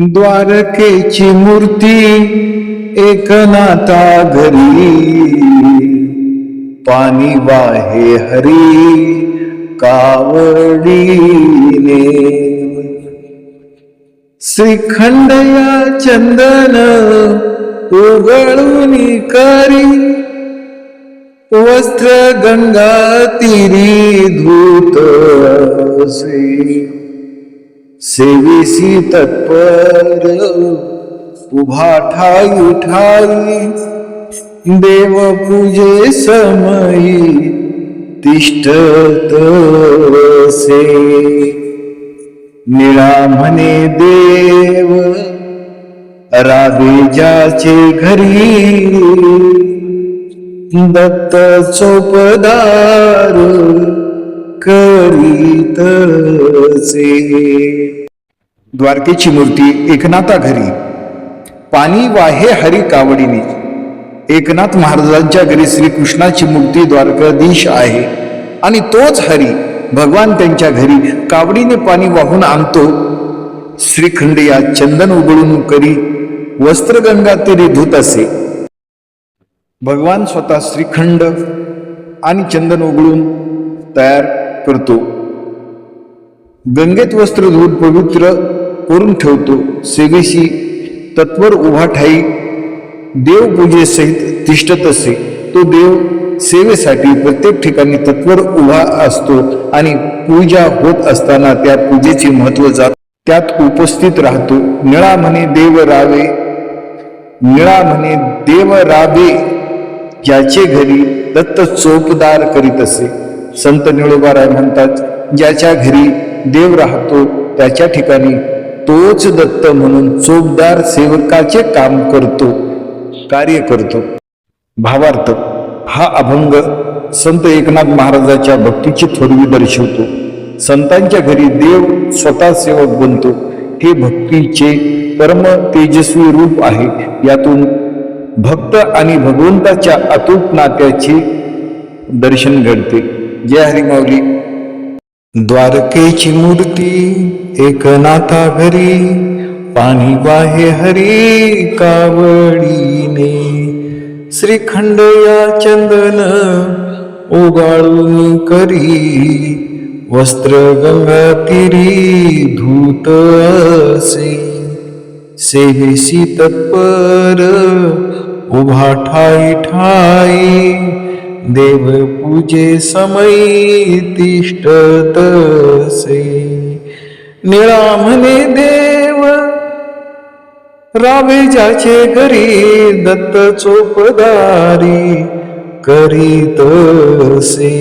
द्वारकेची मूर्ती एकनाथा घरी. पाणी वाहे हरी कावडीने. श्रीखंड या चंदन उगळून करी. वस्त्र गंगा तिरी धूत श्री सेवेसी तत्पर उभा ठाई ठाई देव पूजे समयी तिष्ठत से निळा म्हणे देव राबे ज्याचे घरी। दत्त चोपदार करीतचे द्वारकेची मूर्ती एकनाथा घरी. पाणी वाहे हरी कावडीने. एकनाथ महाराजांच्या घरी श्रीकृष्णाची मूर्ती द्वारकाधीश आहे. आणि तोच हरी भगवान त्यांच्या घरी कावडीने पाणी वाहून आणतो. श्रीखंड या चंदन उघडून करी वस्त्रगंगा तिरी धुत असे. भगवान स्वतः श्रीखंड आणि चंदन उघडून तयार करतो. गंगेत वस्त्र धुवून पवित्र करून ठेवतो. सेवेशी तत्वर उभा ठाई देवपूजेसहित तिष्ठत असे तो देव सेवेसाठी प्रत्येक ठिकाणी तत्वर उभा असतो आणि पूजा होत असताना त्या पूजेचे महत्त्व जात त्यात उपस्थित राहतो. निळा म्हणे देव रावे. निळा म्हणे देव रावे. याचे घरी दत्त चोपदार करीत असे. संत निळोबाराय म्हणतात ज्याच्या घरी देव राहतो त्याच्या ठिकाणी तोच दत्त म्हणून चोपदार सेवकाचे काम करतो कार्य करतो. भावार्थ हा अभंग संत एकनाथ महाराजाच्या भक्तीची थोरवी दर्शवतो. संतांच्या घरी देव स्वतः सेवक बनतो. हे भक्तीचे परम तेजस्वी रूप आहे. यातून भक्त आणि भगवंताच्या अतूट नात्याचे दर्शन घडते. जय हरी माऊली. द्वारकेची मूर्ती एकनाथा घरी पाणी वाहे हरी कावडीने. श्रीखंड या चंदन ओगाळून करी वस्त्र गंगा तिरी धूत असे. सेवेसी तत्पर उभा ठाई ठाई देव पूजे समयी तिष्ठतसे निळा म्हणे देव रावे ज्याचे घरी दत्त चोपदारी करीतसे